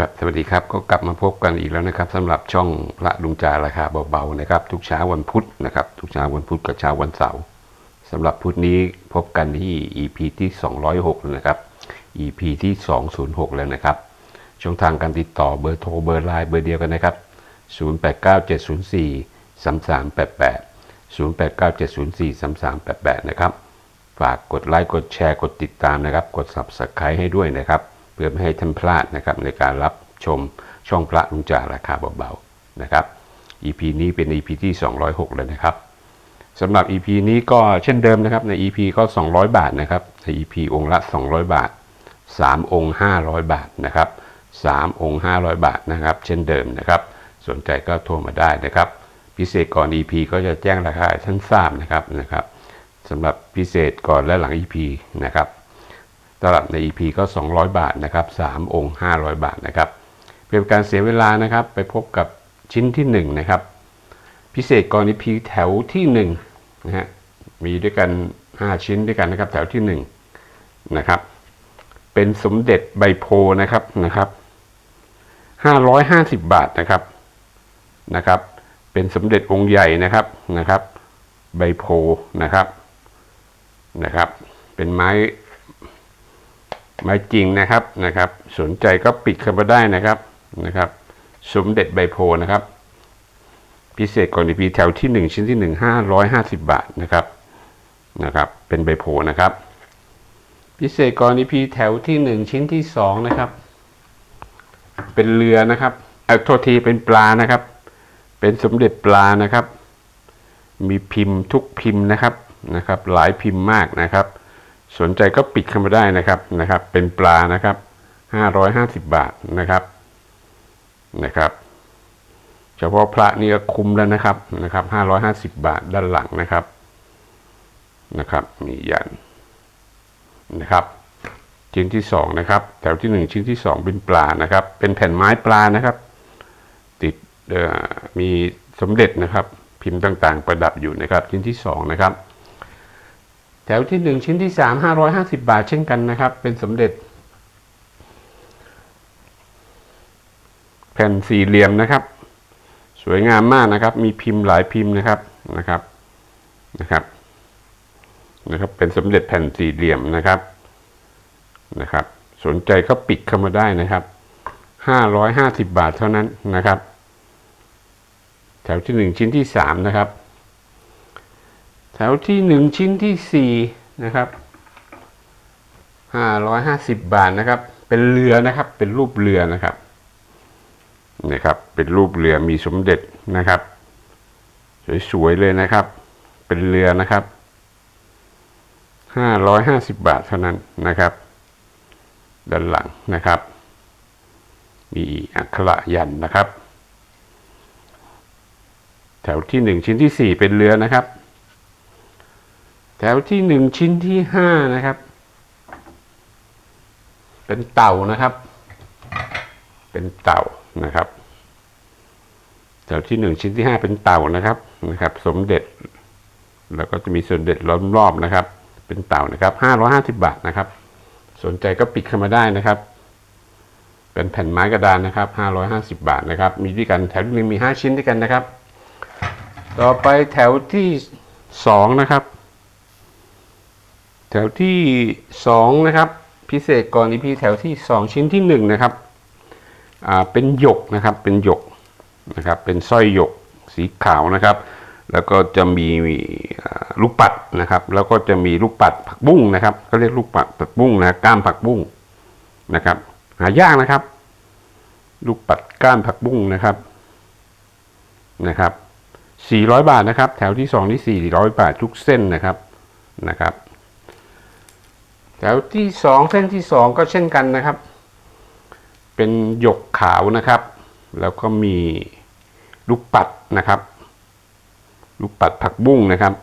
ครับ สวัสดีครับ ก็กลับมาพบกันอีกแล้วนะครับสำหรับช่องพระลุงจาราคาเบาๆนะครับ ทุกเช้าวันพุธนะครับ ทุกเช้าวันพุธกับเช้าวันเสาร์สำหรับพุธนี้พบกันที่ EP ที่ 206 นะครับ EP ที่ 206 แล้วนะครับ ช่องทางการติดต่อเบอร์โทรเบอร์ไลน์เบอร์เดียวกันนะครับ 089704 3388 089704 3388 นะครับ ฝากกดไลค์กดแชร์กดติดตามนะครับ กด Subscribe ให้ด้วยนะครับ เพื่อไม่ให้ท่านพลาดนะครับในการรับชมช่องพระลุงจ่าราคาเบาๆนะครับ EP นี้เป็น EP ที่ 206เลยนะครับสำหรับ EP นี้ก็เช่นเดิมนะครับใน EP ก็ 200 บาทนะครับใน EP องค์ละ 200 บาท 3 องค์ 500 บาทนะครับ 3 องค์ 500 บาทนะครับ เช่นเดิมนะครับ สนใจก็โทรมาได้นะครับ พิเศษก่อน EP ก็จะแจ้งราคาท่านทราบนะครับนะครับสำหรับพิเศษก่อนและหลัง EP นะครับ สำหรับใน EP ก็ 200 บาทนะครับ3องค์ 500 บาทนะครับเพื่อเป็นการเสียเวลานะครับไปพบกับชิ้นที่1นะครับพิเศษก่อน EP แถวที่1นะฮะมีด้วยกัน 5 ชิ้นด้วยกันนะครับแถวที่1นะครับเป็นสมเด็จใบโพนะครับนะครับ550 บาทนะครับนะครับ เป็นสมเด็จองค์ใหญ่นะครับนะครับ ใบโพนะครับนะครับ เป็นไม้ ไม้จริงนะครับนะครับ สนใจก็ปิดเข้ามาได้นะครับนะครับ สมเด็จใบโพนะครับ พิเศษก่อนดีพีแถวที่ 1 ชิ้นที่ 1 550 บาทนะครับนะครับ เป็นใบโพนะครับ พิเศษก่อนดีพีแถวที่ 1 ชิ้นที่ 2 นะครับ เป็นเรือนะครับเออโทษทีเป็นปลานะครับ เป็นสมเด็จปลานะครับ มีพิมพ์ทุกพิมพ์นะครับนะครับ หลายพิมพ์มากนะครับ สนใจก็ปิดเข้ามาได้นะครับนะครับ เป็นปลานะครับ550บาทนะครับนะครับ เฉพาะพระนี่ก็คุ้มแล้วนะครับนะครับ550บาทด้านหลังนะครับนะครับมียันนะครับชิ้นที่สองนะครับ แถวที่หนึ่งชิ้นที่สองเป็นปลานะครับ เป็นแผ่นไม้ปลานะครับ ติดเอ่อมีสมเด็จนะครับ พิมพ์ต่างๆ ประดับอยู่นะครับ ชิ้นที่สองนะครับ แถวที่หนึ่งชิ้นที่สามห้าร้อยห้าสิบาทเช่นกันนะครับ เป็นสมเด็จ แผ่นสี่เหลี่ยมนะครับ สวยงามมากนะครับ มีพิมพ์หลายพิมพ์นะครับนะครับนะครับนะครับ เป็นสมเด็จแผ่นสี่เหลี่ยมนะครับนะครับ สนใจก็ปิดเข้ามาได้นะครับห้าร้อยห้าสิบบาทเท่านั้นนะครับ แถวที่หนึ่งชิ้นที่สามนะครับ แถวที่หนึ่งชิ้นที่สี่นะครับห้าร้อยห้าสิบบาทนะครับ เป็นเรือนะครับ เป็นรูปเรือนะครับนะครับ เป็นรูปเรือมีสมเด็จนะครับ สวยๆเลยนะครับ เป็นเรือนะครับห้าร้อยห้าสิบบาทเท่านั้นนะครับ ด้านหลังนะครับ มีอักขระยันนะครับ แถวที่หนึ่งชิ้นที่สี่เป็นเรือนะครับ แถวที่หนึ่งชิ้นที่ห้านะครับ เป็นเต่านะครับ เป็นเต่านะครับ แถวที่หนึ่งชิ้นที่ห้าเป็นเต่านะครับนะครับ สมเด็จ แล้วก็จะมีสมเด็จล้อมรอบนะครับ เป็นเต่านะครับห้าร้อยห้าสิบบาทนะครับ สนใจก็ปิดเข้ามาได้นะครับ เป็นแผ่นไม้กระดานนะครับห้าร้อยห้าสิบบาทนะครับ มีด้วยกันแถวที่หนึ่งมีห้าชิ้นด้วยกันนะครับ ต่อไปแถวที่สองนะครับ แถวที่สองนะครับ พิเศษก่อนอีพีแถวที่สองชิ้นที่หนึ่งนะครับเป็นหยกนะครับเป็นหยกนะครับเป็นสร้อยหยกสีขาวนะครับ แล้วก็จะมีลูกปัดนะครับ แล้วก็จะมีลูกปัดผักบุ้งนะครับเขาเรียกลูกปัดผักบุ้งนะก้ามผักบุ้งนะครับ หายากนะครับ ลูกปัดก้านผักบุ้งนะครับนะครับ400 บาทนะครับ แถวที่สองที่400 บาททุกเส้นนะครับนะครับ ถวที่สองเส้นที่สองก็เช่นกันนะครับ เป็นหยกขาวนะครับ แล้วก็มีลูกปัดนะครับ ลูกปัดผักบุ้งนะครับ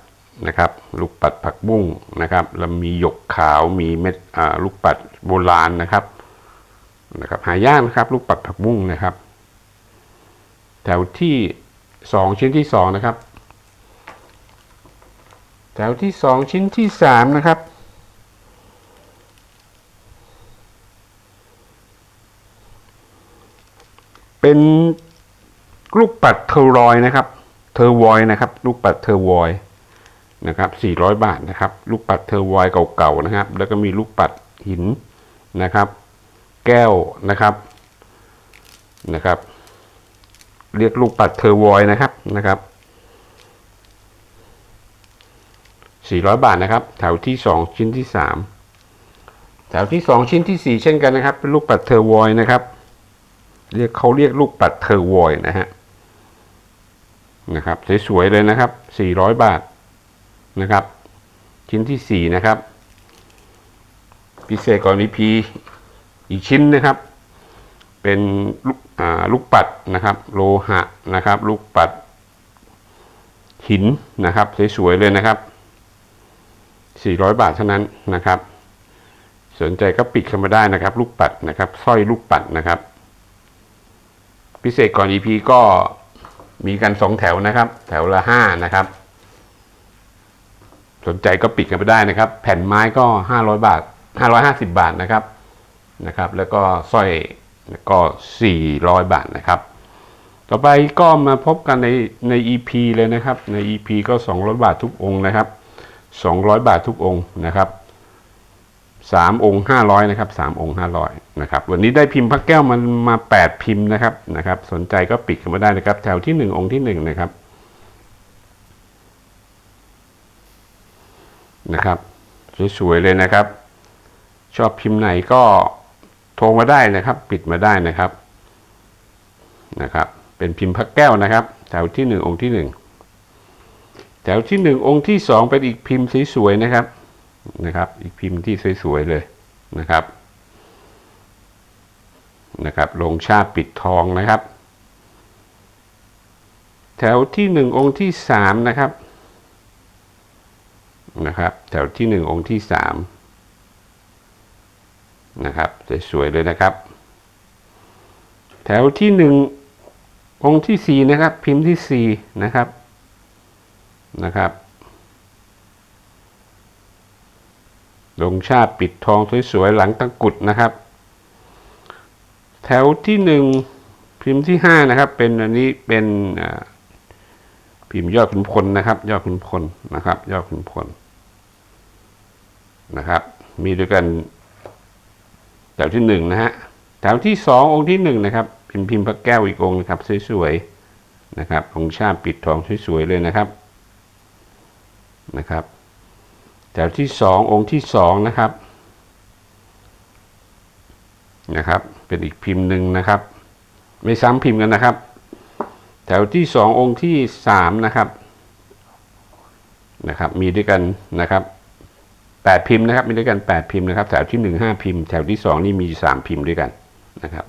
นะครับ ลูกปัดผักบุ้งนะครับ แล้วมีหยกขาวมีเม็ดลูกปัดโบราณนะครับนะครับ หายากนะครับ ลูกปัดผักบุ้งนะครับ แถวที่สองชิ้นที่สองนะครับ แถวที่สองชิ้นที่สามนะครับ เป็นลูกปัดเทอร์รอยนะครับ เทอร์วอยนะครับ ลูกปัดเทอร์วอยนะครับ 400 บาทนะครับ ลูกปัดเทอร์วอยเก่าๆนะครับ แล้วก็มีลูกปัดหินนะครับ แก้วนะครับนะครับ เรียกลูกปัดเทอร์วอยนะครับนะครับ 400 บาทนะครับ แถวที่ 2 ชิ้นที่ 3 แถวที่ 2 ชิ้นที่ 4 เช่นกันนะครับ เป็นลูกปัดเทอร์วอยนะครับ เรียกเขาเรียกลูกปัดเทอร์วอยนะฮะนะครับสวยๆเลยนะครับ 400 บาทนะครับ ชิ้นที่ 4 นะครับ พิเศษกรณีพีอีกชิ้นนะครับ เป็นลูกลูกปัดนะครับ โลหะนะครับ ลูกปัดหินนะครับสวยๆเลยนะครับ 400 บาทเท่านั้นนะครับ สนใจก็ปิดเข้ามาได้นะครับ ลูกปัดนะครับสร้อยลูกปัดนะครับ พิเศษก่อน EP ก็มีกันสองแถวนะครับ แถวละห้านะครับ สนใจก็ปิดกันไปได้นะครับ แผ่นไม้ก็500บาท550บาทนะครับนะครับ แล้วก็สร้อยก็400บาทนะครับ ต่อไปก็มาพบกันในใน EP เลยนะครับ ใน EP ก็200บาททุกองค์นะครับ200บาททุกองค์นะครับ สามองค์ห้าร้อยนะครับสามองค์ห้าร้อยนะครับวันนี้ได้พิมพ์พระแก้วมันมาแปดพิมพ์นะครับนะครับ สนใจก็ปิดกันมาได้นะครับ แถวที่หนึ่งองค์ที่หนึ่งนะครับนะครับสวยๆเลยนะครับ ชอบพิมพ์ไหนก็โทรมาได้นะครับ ปิดมาได้นะครับนะครับ เป็นพิมพ์พระแก้วนะครับ แถวที่หนึ่งองค์ที่หนึ่งแถวที่หนึ่งองค์ที่สองเป็นอีกพิมพ์สวยๆนะครับ นะครับ อีกพิมพ์ที่สวยๆเลยนะครับนะครับลงชาติปิดทองนะครับ แถวที่หนึ่งองค์ที่สามนะครับนะครับ แถวที่หนึ่งองค์ที่สามนะครับสวยๆเลยนะครับ แถวที่หนึ่งองค์ที่สี่นะครับ พิมพ์ที่สี่นะครับนะครับ ลงชาติปิดทองสวยๆหลังตะกุดนะครับ แถวที่หนึ่งพิมพ์ที่ห้านะครับ เป็นอันนี้เป็นพิมพ์ยอดขุนพลนะครับ ยอดขุนพลนะครับ ยอดขุนพลนะครับ มีด้วยกันแถวที่หนึ่งนะฮะแถวที่สององค์ที่หนึ่งนะครับพิมพ์พิมพ์พระแก้วอีกองค์นะครับสวยๆนะครับองค์ชาติปิดทองสวยๆเลยนะครับนะครับ แถวที่สององค์ที่สองนะครับนะครับ เป็นอีกพิมพ์หนึ่งนะครับ ไม่ซ้ำพิมพ์กันนะครับ แถวที่สององค์ที่สามนะครับนะครับ มีด้วยกันนะครับแปดพิมพ์นะครับ มีด้วยกันแปดพิมพ์นะครับ แถวที่หนึ่งห้าพิมพ์ แถวที่สองนี่มีสามพิมพ์ด้วยกันนะครับ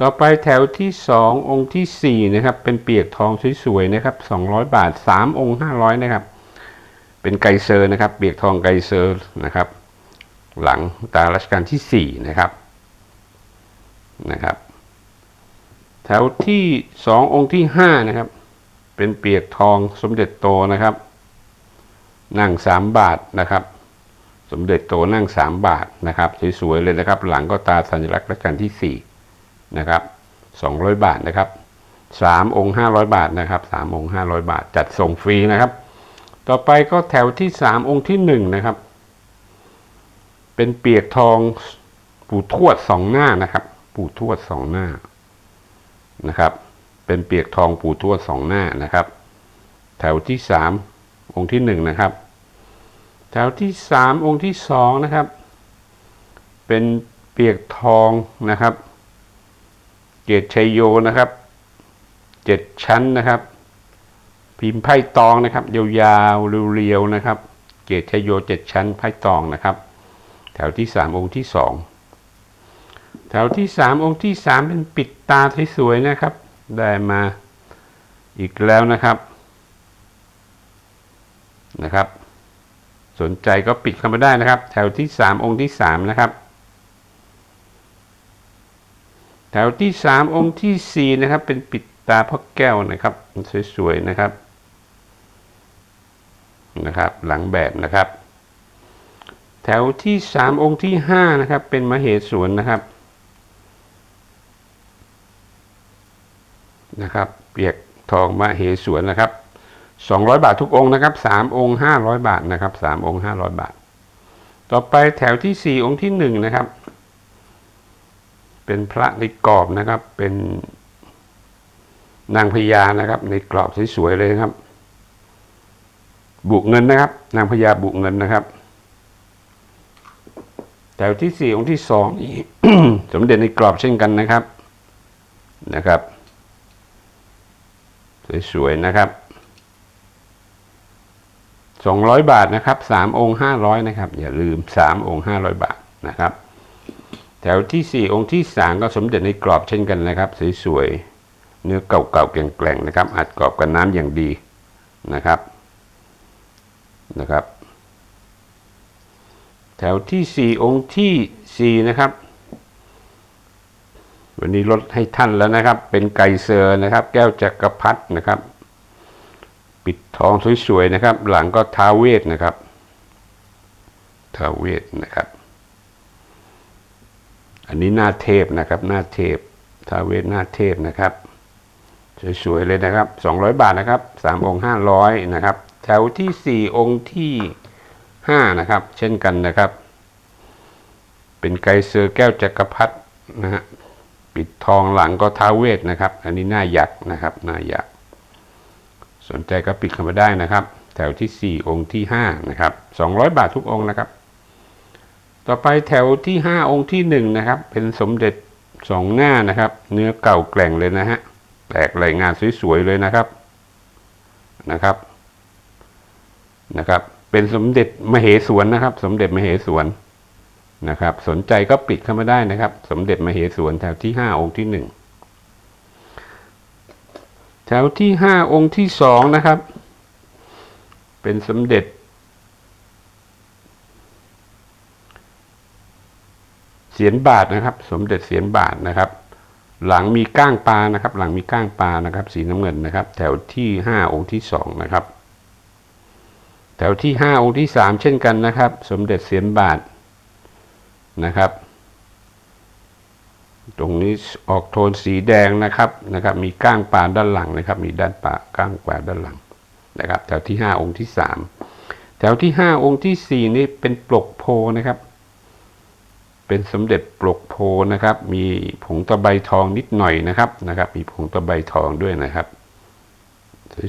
ต่อไปแถวที่สององค์ที่สี่นะครับ เป็นเปียกทองสวยๆนะครับสองร้อยบาทสามองค์ห้าร้อยนะครับ เป็นไกเซอร์นะครับ เปียกทองไกเซอร์นะครับ หลังตารัชกาลที่สี่นะครับนะครับ แถวที่สององค์ที่ห้านะครับ เป็นเปียกทองสมเด็จโตนะครับนั่งสามบาทนะครับ สมเด็จโตนั่งสามบาทนะครับสวยๆเลยนะครับ หลังก็ตาสัญลักษณ์รัชกาลที่สี่นะครับสองร้อยบาทนะครับสามองค์ห้าร้อยบาทนะครับสามองค์ห้าร้อยบาท จัดส่งฟรีนะครับ ต่อไปก็แถวที่สามองค์ที่หนึ่งนะครับ เป็นเปียกทองปู่ทวดสองหน้านะครับ ปู่ทวดสองหน้านะครับ เป็นเปียกทองปู่ทวดสองหน้านะครับ แถวที่สามองค์ที่หนึ่งนะครับ แถวที่สามองค์ที่สองนะครับ เป็นเปียกทองนะครับ เกตชัยโยนะครับเจ็ดชั้นนะครับ พิมพ์ไพ่ตองนะครับ ยาวๆเรียวๆนะครับ เกตชโยเจ็ดชั้นไพ่ตองนะครับ แถวที่สามองค์ที่สองแถวที่สามองค์ที่สามเป็นปิดตาสวยๆนะครับ ได้มาอีกแล้วนะครับนะครับ สนใจก็ปิดเข้ามาได้นะครับ แถวที่สามองค์ที่สามนะครับ แถวที่สามองค์ที่สี่นะครับ เป็นปิดตาพ่อแก้วนะครับ สวยๆนะครับ นะครับหลังแบบนะครับ แถวที่สามองค์ที่ห้านะครับเป็นมเหสวนนะครับนะครับเปียกทองมะเหสวนนะครับสองร้อยบาททุกองค์นะครับสามองค์ห้าร้อยบาทนะครับสามองค์ห้าร้อยบาท ต่อไปแถวที่สี่องค์ที่หนึ่งนะครับเป็นพระในกรอบนะครับเป็นนางพญานะครับ ในกรอบสวยๆเลยครับ บุกเงินนะครับ นางพญาบุกเงินนะครับแถวที่สี่องค์ที่สองนี่สมเด็จในกรอบเช่นกันนะครับนะครับ สวยๆนะครับสองร้อยบาทนะครับสามองค์ห้าร้อยนะครับ อย่าลืมสามองค์ห้าร้อยบาทนะครับ แถวที่สี่องค์ที่สามก็สมเด็จในกรอบเช่นกันนะครับ สวยๆเนื้อเก่าๆแกร่งๆนะครับอัดกรอบกับน้ำอย่างดีนะครับ นะครับ แถวที่สี่องค์ที่สี่นะครับ วันนี้ลดให้ท่านแล้วนะครับ เป็นไก่เซอร์นะครับ แก้วจักรพรรดินะครับ ปิดทองสวยๆนะครับ หลังก็ท้าเวทนะครับท้าเวทนะครับ อันนี้หน้าเทพนะครับ หน้าเทพท้าเวทหน้าเทพนะครับสวยๆเลยนะครับสองร้อยบาทนะครับสามองค์ห้าร้อยนะครับ แถวที่สี่องค์ที่ห้านะครับ เช่นกันนะครับ เป็นไกรเซอร์แก้วจักรพรรดินะฮะปิดทองหลังก็ท้าเวทนะครับ อันนี้หน้ายักษ์นะครับหน้ายักษ์สนใจก็ปิดเข้ามาได้นะครับ แถวที่สี่องค์ที่ห้านะครับสองร้อยบาททุกองค์นะครับ ต่อไปแถวที่ห้าองค์ที่หนึ่งนะครับ เป็นสมเด็จสองหน้านะครับ เนื้อเก่าแกร่งเลยนะฮะแตกลายงานสวยๆเลยนะครับนะครับ นะครับ เป็นสมเด็จมเหสวนนะครับ สมเด็จมเหสวนนะครับ สนใจก็ปิดเข้ามาได้นะครับ สมเด็จมเหสวนแถวที่ห้าองค์ที่หนึ่งแถวที่ห้าองค์ที่สองนะครับ เป็นสมเด็จเสียนบาทนะครับ สมเด็จเสียนบาทนะครับ หลังมีก้างปลานะครับ หลังมีก้างปลานะครับ สีน้ำเงินนะครับ แถวที่ห้าองค์ที่สองนะครับ ถวที่ห้าองค์ที่สามเช่นกันนะครับ สมเด็จเสียนบาทนะครับ ตรงนี้ออกโทนสีแดงนะครับนะครับ มีก้างปลาด้านหลังนะครับ มีด้านปลาก้างปลาด้านหลังนะครับ แถวที่ห้าองค์ที่สามแถวที่ห้าองค์ที่สี่นี่เป็นปลกโพนะครับ เป็นสมเด็จปลกโพนะครับ มีผงตะไบทองนิดหน่อยนะครับนะครับ มีผงตะไบทองด้วยนะครับ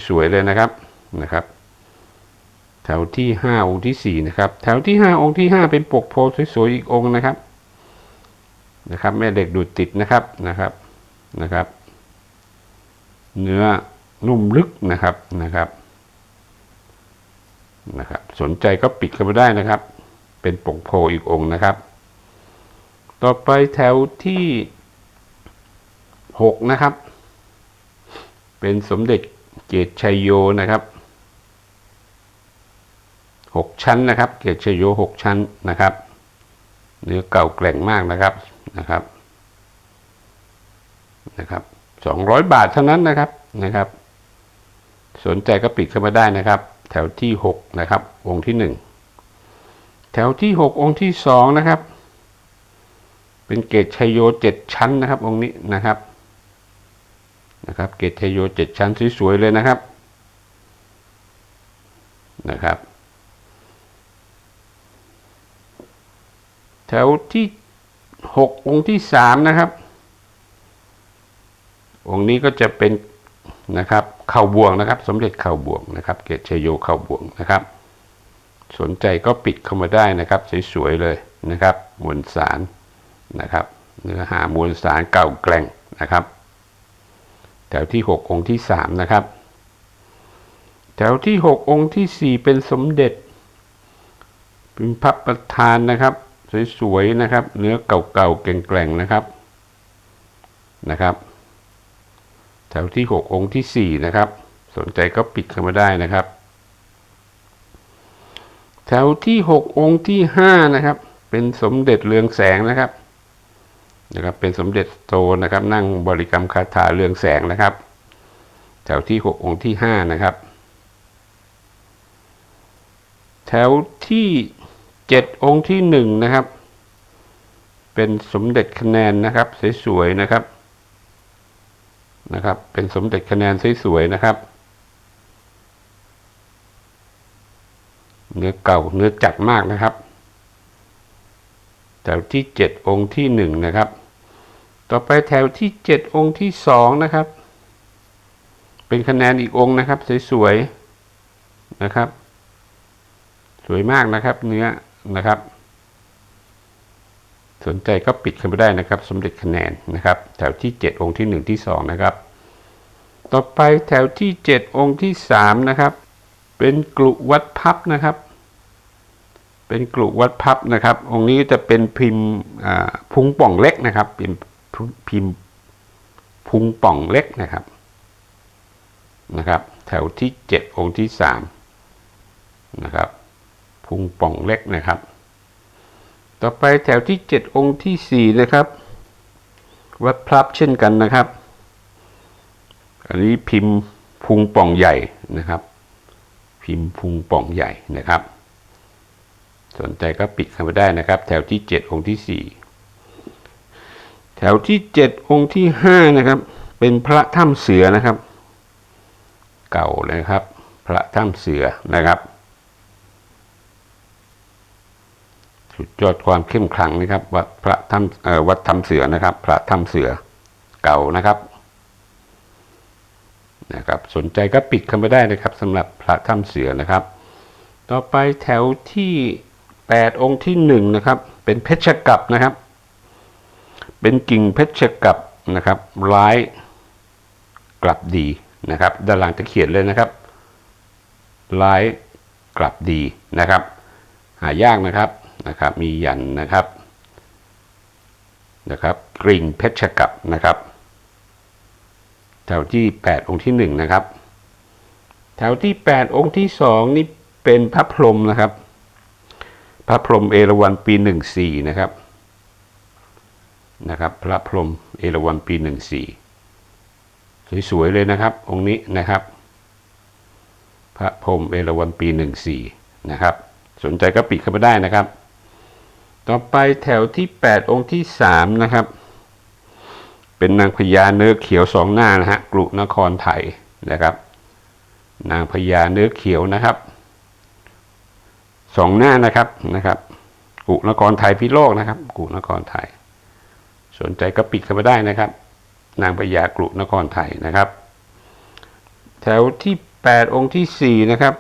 สวยๆเลยนะครับนะครับ แถวที่ห้าองค์ที่สี่นะครับ แถวที่ห้าองค์ที่ห้าเป็นปกโพสวยๆอีกองค์นะครับ นะครับแม่เด็กดูดติดนะครับนะครับนะครับ เนื้อนุ่มลึกนะครับนะครับนะครับ สนใจก็ปิดเข้ามาได้นะครับ เป็นปกโพอีกองค์นะครับ ต่อไปแถวที่หกนะครับ เป็นสมเด็จเกตชัยโยนะครับ หกชั้นนะครับ เกตชัยโยหกชั้นนะครับเนื้อเก่าแกร่งมากนะครับนะครับนะครับสองร้อยบาทเท่านั้นนะครับนะครับ สนใจก็ปิดเข้ามาได้นะครับ แถวที่หกนะครับ องค์ที่หนึ่งแถวที่หกองค์ที่สองนะครับ เป็นเกตชัยโยเจ็ดชั้นนะครับ องค์นี้นะครับนะครับ เกตชัยโยเจ็ดชั้นสวยๆเลยนะครับนะครับ แถวที่หกองค์ที่สามนะครับ องค์นี้ก็จะเป็นนะครับเข่าบวงนะครับ สมเด็จเข่าบวงนะครับ เกตชัยโยเข่าบวงนะครับ สนใจก็ปิดเข้ามาได้นะครับ สวยๆเลยนะครับมวลสารนะครับเนื้อหามวลสารเก่าแกร่งนะครับแถวที่หกองค์ที่สามนะครับ แถวที่หกองค์ที่สี่เป็นสมเด็จเป็นพระประธานนะครับ สวยๆนะครับ เนื้อเก่าๆแกร่งๆนะครับนะครับ แถวที่หกองค์ที่สี่นะครับ สนใจก็ปิดเข้ามาได้นะครับ แถวที่หกองค์ที่ห้านะครับ เป็นสมเด็จเรืองแสงนะครับนะครับเป็นสมเด็จโตนะครับ นั่งบริกรรมคาถาเรืองแสงนะครับ แถวที่หกองค์ที่ห้านะครับ แถวที่ จ็ดองค์ที่หนึ่งนะครับ เป็นสมเด็จคะแนนนะครับสวยๆนะครับนะครับ เป็นสมเด็จคะแนนสวยๆนะครับ เนื้อเก่าเนื้อจัดมากนะครับแถวที่เจ็ดองค์ที่หนึ่งนะครับ ต่อไปแถวที่เจ็ดองค์ที่สองนะครับ เป็นคะแนนอีกองค์นะครับสวยๆนะครับ สวยมากนะครับเนื้อ นะครับ สนใจก็ปิดกันไปได้นะครับ สมเด็จคะแนนนะครับ แถวที่เจ็ดองค์ที่หนึ่งที่สองนะครับ ต่อไปแถวที่เจ็ดองค์ที่สามนะครับ เป็นกลุวัดพับนะครับ เป็นกลุวัดพับนะครับ องค์นี้จะเป็นพิมพ์พุงป่องเล็กนะครับ เป็นพิมพ์พุงป่องเล็กนะครับนะครับ แถวที่เจ็ดองค์ที่สามนะครับ พุงป่องเล็กนะครับ ต่อไปแถวที่เจ็ดองค์ที่สี่นะครับ วัดพลับเช่นกันนะครับ อันนี้พิมพ์พุงป่องใหญ่นะครับ พิมพ์พุงป่องใหญ่นะครับ สนใจก็ปิดเข้าไปได้นะครับ แถวที่เจ็ดองค์ที่สี่แถวที่เจ็ดองค์ที่ห้านะครับ เป็นพระถ้ำเสือนะครับ เก่าเลยนะครับ พระถ้ำเสือนะครับ สุดยอดความเข้มขลังนะครับวัดพระถ้ำวัดถ้ำเสือนะครับ พระถ้ำเสือเก่านะครับนะครับ สนใจก็ปิดเข้าไปได้นะครับสำหรับพระถ้ำเสือนะครับ ต่อไปแถวที่แปดองค์ที่หนึ่งนะครับ เป็นเพชรกับนะครับ เป็นกิ่งเพชรกับนะครับ ร้ายกลับดีนะครับ ด้านหลังจะเขียนเลยนะครับ ร้ายกลับดีนะครับ หายากนะครับ นะครับ มียันนะครับนะครับกริ่งเพชรกับนะครับ แถวที่ 8 องค์ที่ 1 นะครับ แถวที่ 8 องค์ที่ 2 นี่เป็นพระพรหมนะครับ พระพรหมเอราวัณปี 14 นะครับนะครับ พระพรหมเอราวัณปี 14 สวยๆเลยนะครับ องค์นี้นะครับ พระพรหมเอราวัณปี 14 นะครับ สนใจก็ปิดเข้าไปได้นะครับ ต่อไปแถวที่ 8 องค์ที่ 3 นะครับ เป็นนางพญาเนื้อเขียวสองหน้านะฮะกรุนครไทยนะครับ นางพญาเนื้อเขียวนะครับสองหน้านะครับนะครับกรุนครไทยพิโลกนะครับกรุนครไทย สนใจก็ปิดเข้าไปได้นะครับ นางพญากรุนครไทยนะครับ แถวที่ 8 องค์ที่ 4 นะครับ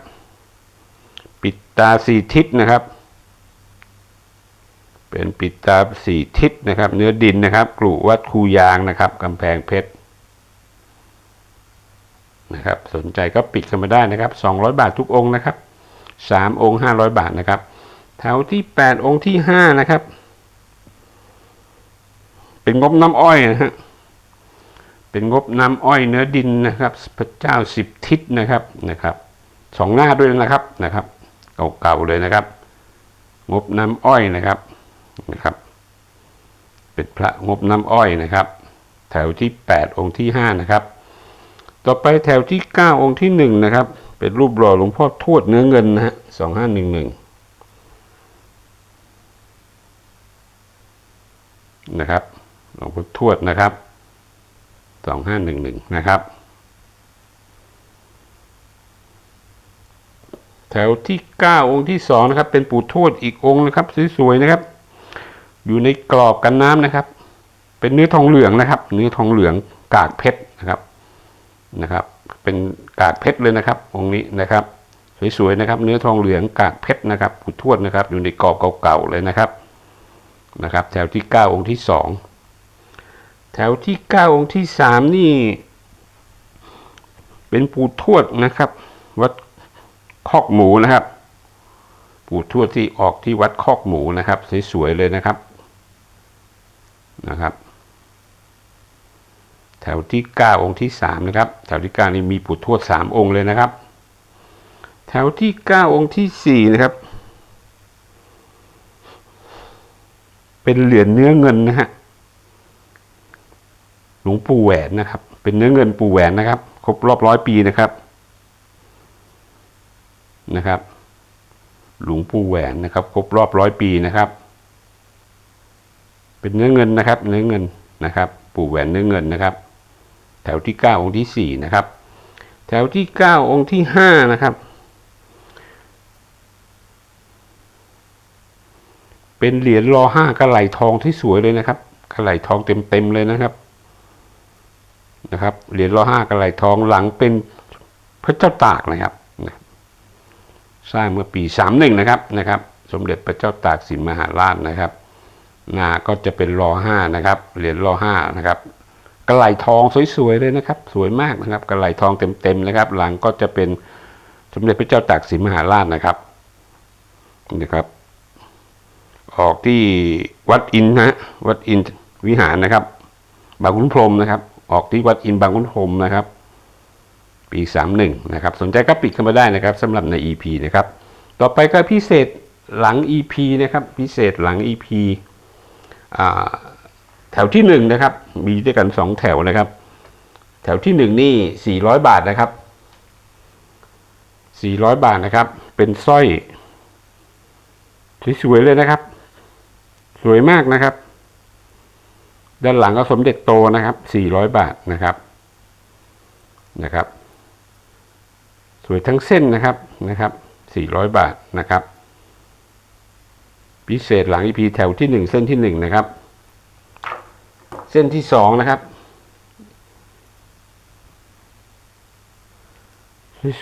ปิดตาสี่ทิศนะครับ เป็นปิดตาสี่ทิศนะครับ เนื้อดินนะครับกรุวัดคูยางนะครับกำแพงเพชรนะครับ สนใจก็ปิดกันมาได้นะครับ 200 บาททุกองค์นะครับ 3 องค์ 500 บาทนะครับแถวที่ 8 องค์ที่ 5 นะครับ เป็นงบน้ำอ้อยนะฮะเป็นงบน้ำอ้อยเนื้อดินนะครับ พระเจ้าสิบทิศนะครับนะครับสองหน้าด้วยนะครับนะครับ เก่าๆเลยนะครับ งบน้ำอ้อยนะครับ นะครับเป็นพระงบน้ำอ้อยนะครับ แถวที่ 8 องค์ที่ 5 นะครับ ต่อไปแถวที่ 9 องค์ที่ 1 นะครับ เป็นรูปหล่อหลวงพ่อทวดเนื้อเงินนะฮะสองห้าหนึ่งหนึ่งนะครับหลวงพ่อทวดนะครับสองห้าหนึ่งหนึ่งนะครับ แถวที่ 9 องค์ที่2นะครับ เป็นปู่ทวดอีกองค์นะครับ สวยๆนะครับ อยู่ในกรอบกันน้ำนะครับ เป็นเนื้อทองเหลืองนะครับ เนื้อทองเหลืองกากเพชรนะครับนะครับ เป็นกากเพชรเลยนะครับ องค์นี้นะครับ สวยๆนะครับ เนื้อทองเหลืองกากเพชรนะครับปู่ทวดนะครับ อยู่ในกรอบเก่าๆเลยนะครับนะครับ แถวที่9องค์ที่2แถวที่9องค์ที่3นี่ เป็นปูทวดนะครับ วัดคอกหมูนะครับ ปูทวดที่ออกที่วัดคอกหมูนะครับ สวยๆเลยนะครับ นะครับ แถวที่ 9 องค์ที่ 3 นะครับ แถวที่ 9 นี่มีปู่ทวด3องค์เลยนะครับ แถวที่ 9 องค์ที่ 4 นะครับ เป็นเหรียญเนื้อเงินนะฮะหลวงปู่แหวนนะครับ เป็นเนื้อเงินปู่แหวนนะครับ ครบรอบร้อยปีนะครับนะครับ หลวงปู่แหวนนะครับ ครบรอบร้อยปีนะครับ เป็นเนื้อเงินนะครับ เนื้อเงินนะครับ ปู่แหวนเนื้อเงินนะครับ แถวที่เก้าองค์ที่สี่นะครับ แถวที่เก้าองค์ที่ห้านะครับ เป็นเหรียญรอห้ากระไหลทองที่สวยเลยนะครับกระไหลทองเต็มๆเลยนะครับนะครับเหรียญรอห้ากระไหลทองหลังเป็นพระเจ้าตากนะครับสร้างเมื่อปีสามหนึ่งนะครับนะครับ สมเด็จพระเจ้าตากสินมหาราชนะครับ น้าก็จะเป็นรอห้านะครับ เหรียญรอห้านะครับกระไหลทองสวยๆเลยนะครับ สวยมากนะครับกระไหลทองเต็มๆนะครับ หลังก็จะเป็นสมเด็จพระเจ้าตากสินมหาราชนะครับนะครับ ออกที่วัดอินนะวัดอินวิหารนะครับ บางขุนพรมนะครับ ออกที่วัดอินบางขุนพรมนะครับ ปีสามหนึ่งนะครับ สนใจก็ปิดเข้ามาได้นะครับสำหรับใน EP นะครับ ต่อไปก็พิเศษหลัง EP นะครับ พิเศษหลัง EP อ่า แถวที่หนึ่งนะครับ มีด้วยกันสองแถวนะครับ แถวที่หนึ่งนี่สี่ร้อยบาทนะครับสี่ร้อยบาทนะครับ เป็นสร้อยสวยๆเลยนะครับ สวยมากนะครับ ด้านหลังก็สมเด็จโตนะครับสี่ร้อยบาทนะครับนะครับ สวยทั้งเส้นนะครับนะครับสี่ร้อยบาทนะครับ พิเศษหลังอีพีแถวที่หนึ่งเส้นที่หนึ่งนะครับ เส้นที่สองนะครับ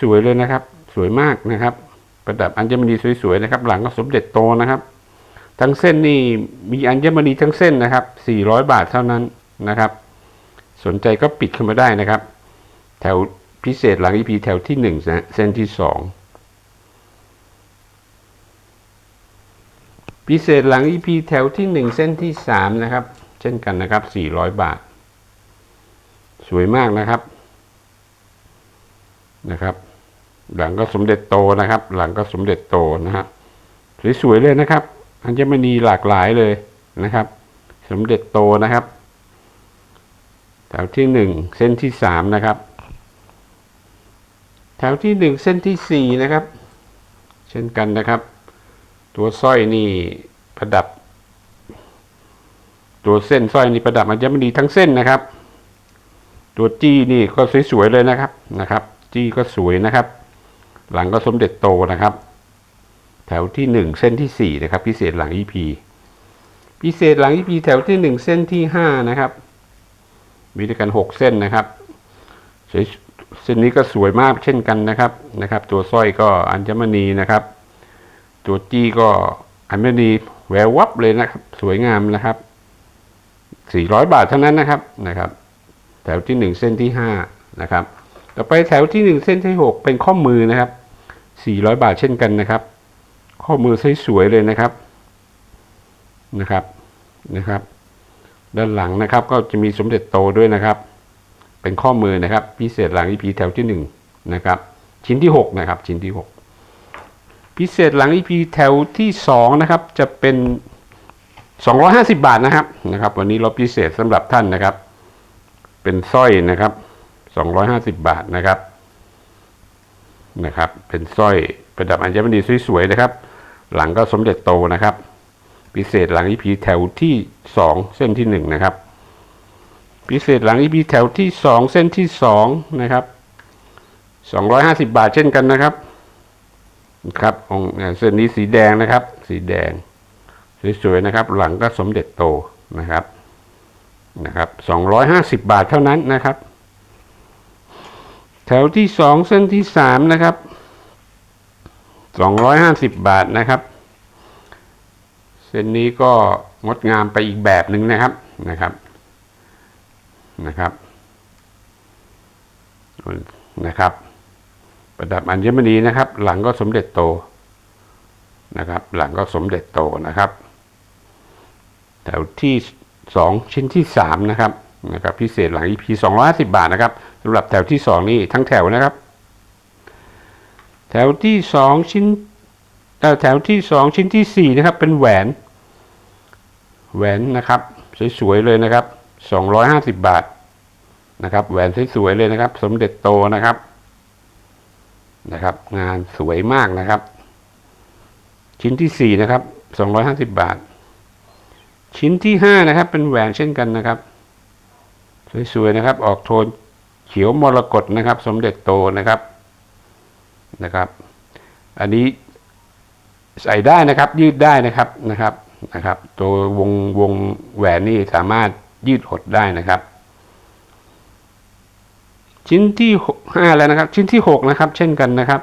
สวยๆเลยนะครับ สวยมากนะครับ ประดับอัญมณีสวยๆนะครับ หลังก็สมเด็จโตนะครับ ทั้งเส้นนี่มีอัญมณีทั้งเส้นนะครับสี่ร้อยบาทเท่านั้นนะครับ สนใจก็ปิดเข้ามาได้นะครับ แถวพิเศษหลังอีพีแถวที่หนึ่งนะเส้นที่สอง พิเศษหลังอีพีแถวที่หนึ่งเส้นที่สามนะครับ เช่นกันนะครับสี่ร้อยบาท สวยมากนะครับนะครับ หลังก็สมเด็จโตนะครับ หลังก็สมเด็จโตนะฮะสวยๆเลยนะครับอัญมณีหลากหลายเลยนะครับ สมเด็จโตนะครับแถวที่หนึ่งเส้นที่สามนะครับ แถวที่หนึ่งเส้นที่สี่นะครับ เช่นกันนะครับ ตัวสร้อยนี่ประดับ ตัวเส้นสร้อยนี่ประดับอัญมณีทั้งเส้นนะครับ ตัวจี้นี่ก็สวยๆเลยนะครับนะครับ จี้ก็สวยนะครับ หลังก็สมเด็จโตนะครับ แถวที่หนึ่งเส้นที่สี่นะครับ พิเศษหลังอีพีพิเศษหลังอีพีแถวที่หนึ่งเส้นที่ห้านะครับ มีด้วยกันหกเส้นนะครับเส้นนี้ก็สวยมากเช่นกันนะครับนะครับ ตัวสร้อยก็อัญมณีนะครับ ตัวจี้ก็อัญมณีแวววับเลยนะครับ สวยงามนะครับสี่ร้อยบาทเท่านั้นนะครับนะครับ แถวที่หนึ่งเส้นที่ห้านะครับ ต่อไปแถวที่หนึ่งเส้นที่หกเป็นข้อมือนะครับสี่ร้อยบาทเช่นกันนะครับ ข้อมือสวยๆเลยนะครับนะครับนะครับ ด้านหลังนะครับก็จะมีสมเด็จโตด้วยนะครับ เป็นข้อมือนะครับ พิเศษหลังอีพีแถวที่หนึ่งนะครับชิ้นที่หกนะครับ ชิ้นที่หก พิเศษหลังอีพีแถวที่สองนะครับ จะเป็นสองร้อยห้าสิบาทนะครับนะครับ วันนี้เราพิเศษสำหรับท่านนะครับ เป็นสร้อยนะครับสองร้อยห้าสิบาทนะครับนะครับ เป็นสร้อยประดับอัญมณีสวยๆนะครับ หลังก็สมเด็จโตนะครับ พิเศษหลังอีพีแถวที่สองเส้นที่หนึ่งนะครับ พิเศษหลังอีพีแถวที่สองเส้นที่สองนะครับสองร้อยห้าสิบาทเช่นกันนะครับ ครับองค์เส้นนี้สีแดงนะครับ สีแดง สวยๆนะครับ หลังก็สมเด็จโตนะครับนะครับสองร้อยห้าสิบาทเท่านั้นนะครับ แถวที่สองเส้นที่สามนะครับสองร้อยห้าสิบบาทนะครับ เส้นนี้ก็งดงามไปอีกแบบหนึ่งนะครับนะครับนะครับนะครับ ประดับอัญมณีนะครับ หลังก็สมเด็จโตนะครับ หลังก็สมเด็จโตนะครับแถวที่สองชิ้นที่สามนะครับนะครับพิเศษหลัง EP สองร้อยสิบาทนะครับสำหรับแถวที่สองนี่ทั้งแถวนะครับ แถวที่สองชิ้นแถวที่สองชิ้นที่สี่นะครับ เป็นแหวนแหวนนะครับ สวยๆเลยนะครับสองร้อยห้าสิบบาทนะครับ แหวนสวยๆเลยนะครับ สมเด็จโตนะครับ นะครับ งานสวยมากนะครับ ชิ้นที่สี่นะครับสองร้อยห้าสิบบาท ชิ้นที่ห้านะครับ เป็นแหวนเช่นกันนะครับ สวยๆนะครับ ออกโทนเขียวมรกตนะครับ สมเด็จโตนะครับนะครับ อันนี้ใส่ได้นะครับ ยืดได้นะครับนะครับนะครับ ตัววงวงแหวนนี่สามารถยืดหดได้นะครับ ชิ้นที่ห้าแล้วนะครับ ชิ้นที่หกนะครับ เช่นกันนะครับ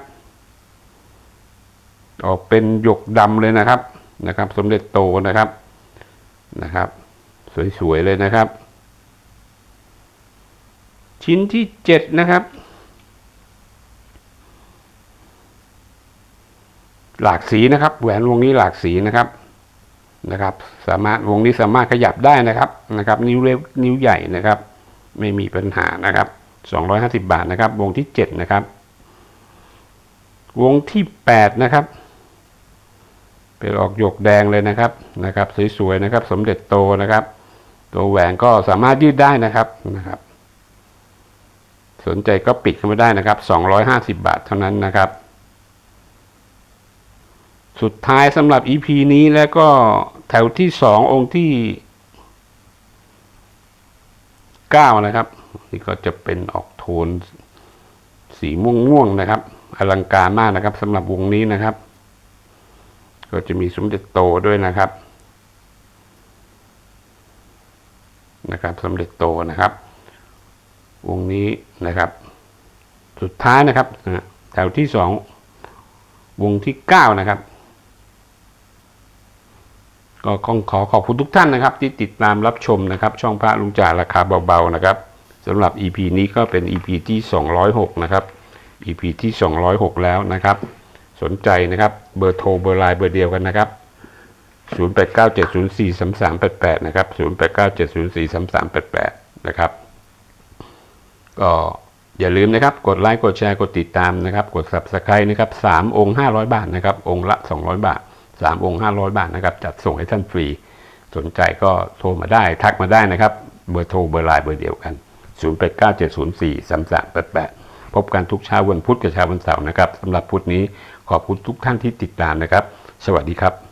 ออกเป็นหยกดำเลยนะครับนะครับ สมเด็จโตนะครับนะครับ สวยๆเลยนะครับ ชิ้นที่เจ็ดนะครับ หลากสีนะครับ แหวนวงนี้หลากสีนะครับนะครับ สามารถวงนี้สามารถขยับได้นะครับนะครับ นิ้วเล็กนิ้วใหญ่นะครับ ไม่มีปัญหานะครับ สองร้อยห้าสิบาทนะครับ วงที่เจ็ดนะครับ วงที่แปดนะครับ เป็นออกหยกแดงเลยนะครับนะครับสวยๆนะครับ สมเด็จโตนะครับ ตัวแหวนก็สามารถยืดได้นะครับนะครับ สนใจก็ปิดเข้ามาได้นะครับสองร้อยห้าสิบาทเท่านั้นนะครับ สุดท้ายสำหรับ EP นี้แล้วก็แถวที่สององค์ที่เก้านะครับ นี่ก็จะเป็นออกโทนสีม่วงๆนะครับ อลังการมากนะครับสำหรับวงนี้นะครับ ก็จะมีสมเด็จโตด้วยนะครับนะครับสมเด็จโตนะครับ วงนี้นะครับ สุดท้ายนะครับแถวที่สองวงที่เก้านะครับก็ขอขอบคุณทุกท่านนะครับ ที่ติดตามรับชมนะครับ ช่องพระลุงจ่าราคาเบาๆนะครับ สำหรับ EP นี้ก็เป็น EP ที่ 206 นะครับ EP ที่ 206 แล้วนะครับ สนใจนะครับ เบอร์โทรเบอร์ไลน์เบอร์เดียวกันนะครับ 0897043388 นะครับ 0897043388 นะครับ ก็อย่าลืมนะครับ กดไลค์ กดแชร์ กดติดตามนะครับ กด subscribe นะครับ 3 องค์ 500 บาทนะครับ องค์ละ 200 บาท 3 องค์ 500 บาทนะครับ จัดส่งให้ท่านฟรี สนใจก็โทรมาได้ ทักมาได้นะครับ เบอร์โทรเบอร์ไลน์เบอร์เดียวกัน 0897043388 พบกันทุกเช้าวันพุธกับเช้าวันเสาร์นะครับสำหรับพุธนี้ขอบคุณทุกท่านที่ติดตามนะครับ สวัสดีครับ